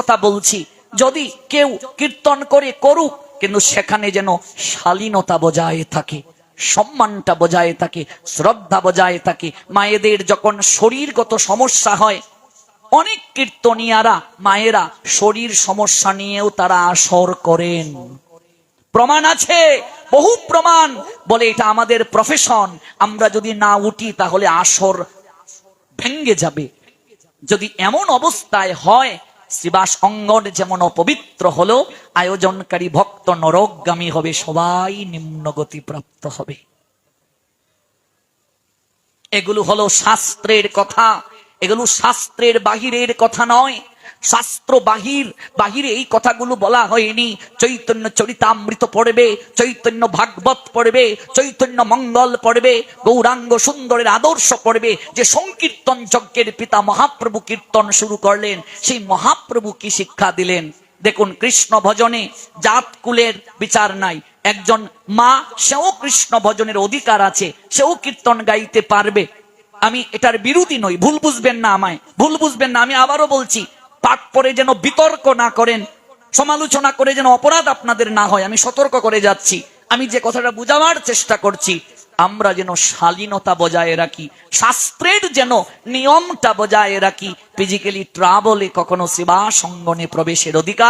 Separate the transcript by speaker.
Speaker 1: কথা বলছি। যদি কেউ কীর্তন করে করুক, কিন্তু সেখানে যেন শালীনতা বজায় থাকে, সম্মানটা বজায় থাকে, শ্রদ্ধা বজায় থাকে, মায়েদের যখন শরীরগত সমস্যা হয়, অনেক কীর্তনিয়ারা, মায়েরা শরীর সমস্যা নিয়েও তারা আসর করেন। প্রমাণ আছে, বহু প্রমাণ। বলে এটা আমাদের প্রফেশন আমরা যদি না উঠি, তাহলে আসর ভেঙ্গে যাবে। যদি এমন অবস্থায় হয় শ্রীবাস অঙ্গন যেমন অপবিত্র হলো, আয়োজনকারী ভক্ত নরকগামী হবে, সবাই নিম্নগতি প্রাপ্ত হবে। এগুলো হলো শাস্ত্রের কথা, এগুলো শাস্ত্রের বাহিরের কথা নয় শাস্ত্র বাহির বাহিরে এই কথাগুলো বলা হয়নি। চৈতন্য চরিতামৃত পড়বে, চৈতন্য ভাগবত পড়বে, চৈতন্য মঙ্গল পড়বে, গৌরাঙ্গ সুন্দরের আদর্শ পড়বে। যে সংকীর্তন যজ্ঞের পিতা মহাপ্রভু কীর্তন শুরু করলেন, সেই মহাপ্রভু কি শিক্ষা দিলেন? দেখুন, কৃষ্ণ ভজনে জাত কুলের বিচার নাই। একজন মা, সেও কৃষ্ণ ভজনের অধিকার আছে, সেও কীর্তন গাইতে পারবে। আমি এটার বিরোধী নই, ভুল বুঝবেন না আমায়। ভুল বুঝবেন না, আমি আবারও বলছি পাঠ পরে যেন বিতর্ক না করেন, সমালোচনা করে যেন অপরাধ আপনাদের না হয়, আমি সতর্ক করে যাচ্ছি। আমি যে কথাটা বুঝাবার চেষ্টা করছি, আমরা যেন শালীনতা বজায় রাখি, শাস্ত্রের যেন নিয়মটা বজায় রাখি। ফিজিক্যালি ট্রাভেলে কখনো সেবা সঙ্গনে প্রবেশের অধিকার